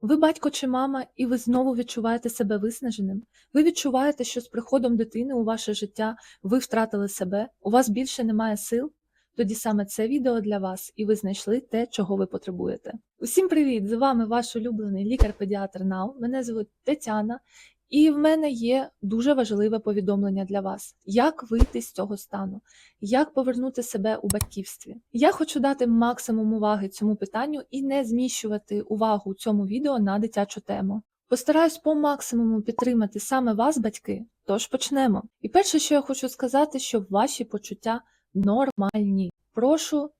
Ви батько чи мама, і ви знову відчуваєте себе виснаженим. Ви відчуваєте, що з приходом дитини у ваше життя ви втратили себе, у вас більше немає сил. Тоді саме це відео для вас, і ви знайшли те, чого ви потребуєте. Усім привіт! З вами ваш улюблений лікар-педіатр НАУ. Мене звуть Тетяна, і в мене є дуже важливе повідомлення для вас: як вийти з цього стану, як повернути себе у батьківстві. Я хочу дати максимум уваги цьому питанню і не зміщувати увагу цьому відео на дитячу тему. Постараюсь по максимуму підтримати саме вас, батьки. Тож почнемо. І перше, що я хочу сказати, що ваші почуття нормальні. Прошу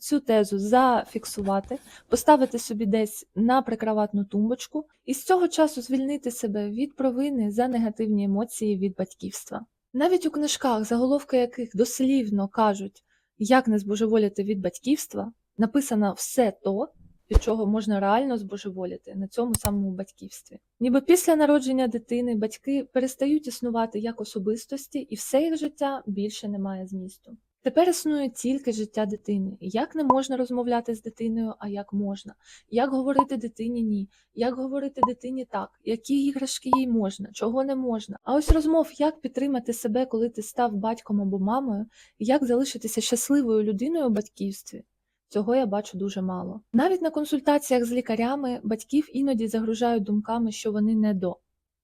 цю тезу зафіксувати, поставити собі десь на прикроватну тумбочку і з цього часу звільнити себе від провини за негативні емоції від батьківства. Навіть у книжках, заголовки яких дослівно кажуть, як не збожеволіти від батьківства, написано все то, від чого можна реально збожеволіти на цьому самому батьківстві. Ніби після народження дитини батьки перестають існувати як особистості, і все їх життя більше не має змісту. Тепер існує тільки життя дитини. Як не можна розмовляти з дитиною, а як можна, як говорити дитині ні, як говорити дитині так, які іграшки їй можна, чого не можна. А ось розмов, як підтримати себе, коли ти став батьком або мамою, як залишитися щасливою людиною у батьківстві. Цього я бачу дуже мало. Навіть на консультаціях з лікарями батьків іноді загружають думками, що вони не до.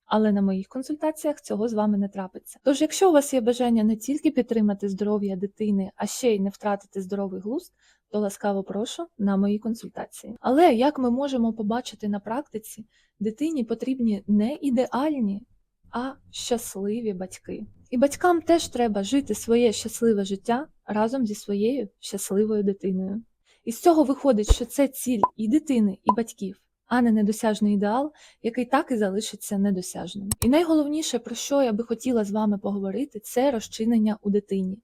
Але на моїх консультаціях цього з вами не трапиться. Тож, якщо у вас є бажання не тільки підтримати здоров'я дитини, а ще й не втратити здоровий глузд, то ласкаво прошу на мої консультації. Але як ми можемо побачити на практиці, дитині потрібні не ідеальні, а щасливі батьки. І батькам теж треба жити своє щасливе життя разом зі своєю щасливою дитиною. І з цього виходить, що це ціль і дитини, і батьків, а не недосяжний ідеал, який так і залишиться недосяжним. І найголовніше, про що я би хотіла з вами поговорити, це розчинення у дитині.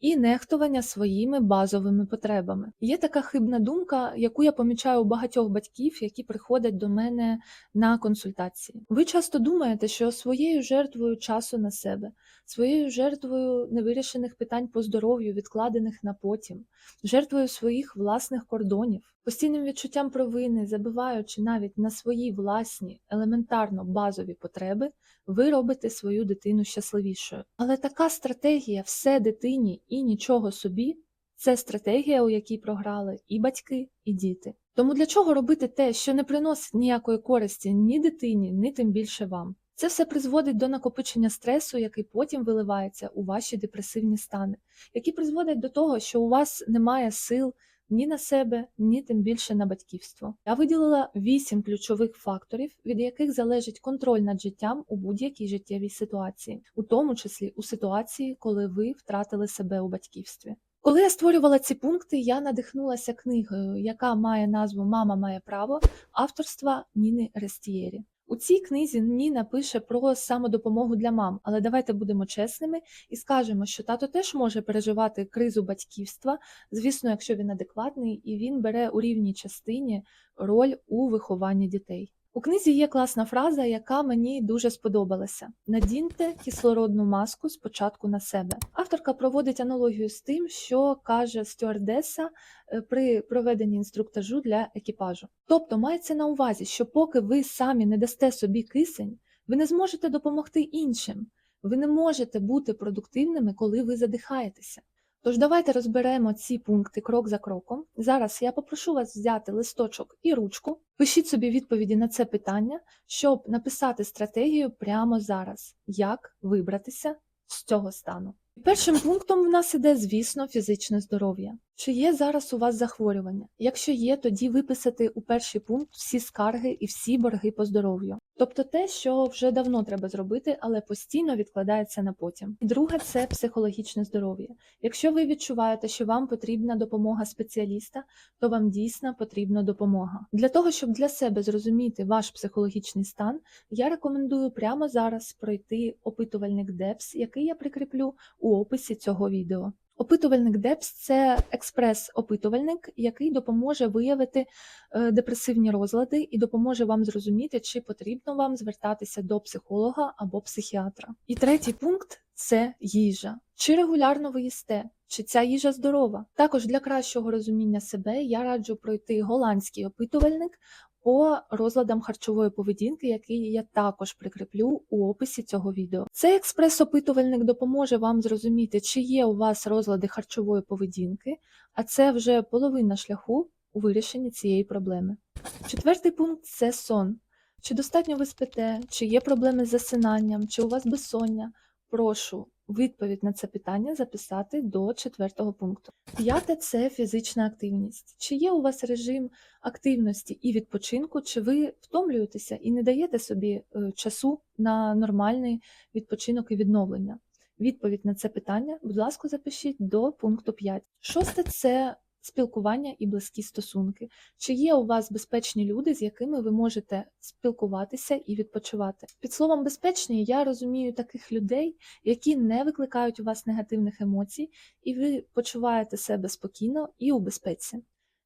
І нехтування своїми базовими потребами. Є така хибна думка, яку я помічаю у багатьох батьків, які приходять до мене на консультації. Ви часто думаєте, що своєю жертвою часу на себе, своєю жертвою невирішених питань по здоров'ю, відкладених на потім, жертвою своїх власних кордонів, постійним відчуттям провини, забиваючи навіть на свої власні елементарно базові потреби, ви робите свою дитину щасливішою. Але така стратегія все дитині і нічого собі це стратегія, у якій програли і батьки, і діти. Тому для чого робити те, що не приносить ніякої користі ні дитині, ні тим більше вам? Це все призводить до накопичення стресу, який потім виливається у ваші депресивні стани, які призводять до того, що у вас немає сил ні на себе, ні тим більше на батьківство. Я виділила вісім ключових факторів, від яких залежить контроль над життям у будь-якій життєвій ситуації, у тому числі у ситуації, коли ви втратили себе у батьківстві. Коли я створювала ці пункти, я надихнулася книгою, яка має назву Мама має право авторства Ніни Рестієрі. У цій книзі Ніна пише про самодопомогу для мам, але давайте будемо чесними і скажемо, що тато теж може переживати кризу батьківства, звісно, якщо він адекватний і він бере у рівній частині роль у вихованні дітей. У книзі є класна фраза, яка мені дуже сподобалася: надіньте кислородну маску спочатку на себе. Авторка проводить аналогію з тим, що каже стюардеса е, при проведенні інструктажу для екіпажу. Тобто мається на увазі, що поки ви самі не дасте собі кисень, ви не зможете допомогти іншим. Ви не можете бути продуктивними, коли ви задихаєтеся. Тож давайте розберемо ці пункти крок за кроком. Зараз я попрошу вас взяти листочок і ручку. Пишіть собі відповіді на це питання, щоб написати стратегію прямо зараз, як вибратися з цього стану. Першим пунктом в нас іде, звісно, фізичне здоров'я. Чи є зараз у вас захворювання? Якщо є, тоді виписати у перший пункт всі скарги і всі борги по здоров'ю. Тобто те, що вже давно треба зробити, але постійно відкладається на потім. Друге це психологічне здоров'я. Якщо ви відчуваєте, що вам потрібна допомога спеціаліста, то вам дійсно потрібна допомога. Для того, щоб для себе зрозуміти ваш психологічний стан, я рекомендую прямо зараз пройти опитувальник DEPS, який я прикріплю у описі цього відео. Опитувальник ДЕПС це експрес-опитувальник, який допоможе виявити е, депресивні розлади і допоможе вам зрозуміти, чи потрібно вам звертатися до психолога або психіатра. І третій пункт це їжа. Чи регулярно ви їсте? Чи ця їжа здорова? Також для кращого розуміння себе я раджу пройти голландський опитувальник по розладам харчової поведінки, який я також прикріплю у описі цього відео. Цей експрес-опитувальник допоможе вам зрозуміти, чи є у вас розлади харчової поведінки, а це вже половина шляху у вирішенні цієї проблеми. Четвертий пункт це сон. Чи достатньо ви спите, чи є проблеми з засинанням, чи у вас безсоння? Прошу відповідь на це питання записати до четвертого пункту. П'яте це фізична активність. Чи є у вас режим активності і відпочинку, чи ви втомлюєтеся і не даєте собі е, часу на нормальний відпочинок і відновлення? Відповідь на це питання, будь ласка, запишіть до пункту 5. Шосте це спілкування і близькі стосунки. Чи є у вас безпечні люди, з якими ви можете спілкуватися і відпочивати? Під словом безпечні я розумію таких людей, які не викликають у вас негативних емоцій, і ви почуваєте себе спокійно і у безпеці.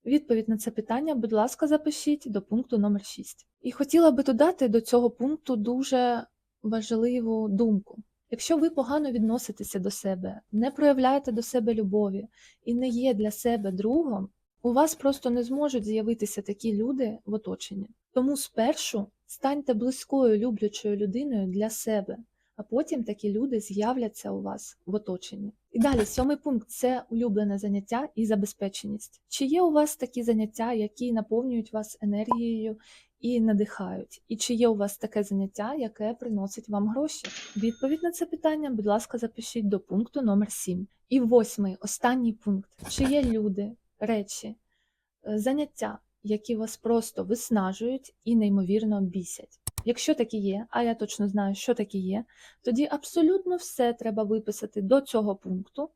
Відповідь на це питання, будь ласка, запишіть до пункту номер 6. І хотіла би додати до цього пункту дуже важливу думку. Якщо ви погано відноситеся до себе, не проявляєте до себе любові і не є для себе другом, у вас просто не зможуть з'явитися такі люди в оточенні. Тому спершу станьте близькою люблячою людиною для себе, а потім такі люди з'являться у вас в оточенні. І далі, сьомий пункт це улюблене заняття і забезпеченість. Чи є у вас такі заняття, які наповнюють вас енергією і надихають? І чи є у вас таке заняття, яке приносить вам гроші? Відповідь на це питання, будь ласка, запишіть до пункту номер 7. І восьмий, останній пункт: чи є люди, речі, е, заняття, які вас просто виснажують і неймовірно бісять? Якщо такі є, а я точно знаю, що такі є, тоді абсолютно все треба виписати до цього пункту.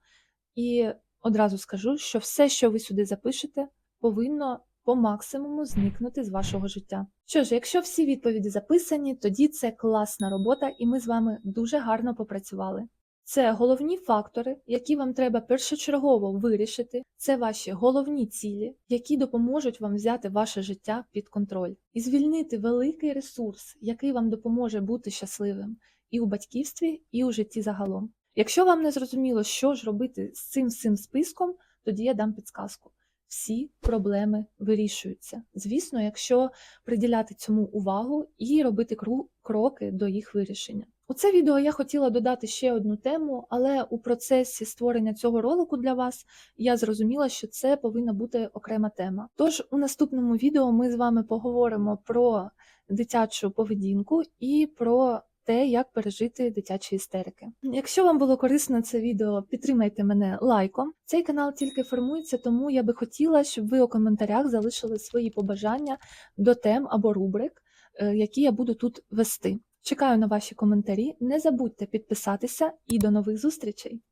І одразу скажу, що все, що ви сюди запишете, повинно по максимуму зникнути з вашого життя. Що ж, якщо всі відповіді записані, тоді це класна робота, і ми з вами дуже гарно попрацювали. Це головні фактори, які вам треба першочергово вирішити. Це ваші головні цілі, які допоможуть вам взяти ваше життя під контроль і звільнити великий ресурс, який вам допоможе бути щасливим і у батьківстві, і у житті загалом. Якщо вам не зрозуміло, що ж робити з цим всім списком, тоді я дам підсказку. Всі проблеми вирішуються. Звісно, якщо приділяти цьому увагу і робити кроки до їх вирішення. У це відео я хотіла додати ще одну тему, але у процесі створення цього ролику для вас я зрозуміла, що це повинна бути окрема тема. Тож у наступному відео ми з вами поговоримо про дитячу поведінку і про те, як пережити дитячі істерики. Якщо вам було корисно це відео, підтримайте мене лайком. Цей канал тільки формується, тому я би хотіла, щоб ви у коментарях залишили свої побажання до тем або рубрик, е, які я буду тут вести. Чекаю на ваші коментарі. Не забудьте підписатися і до нових зустрічей!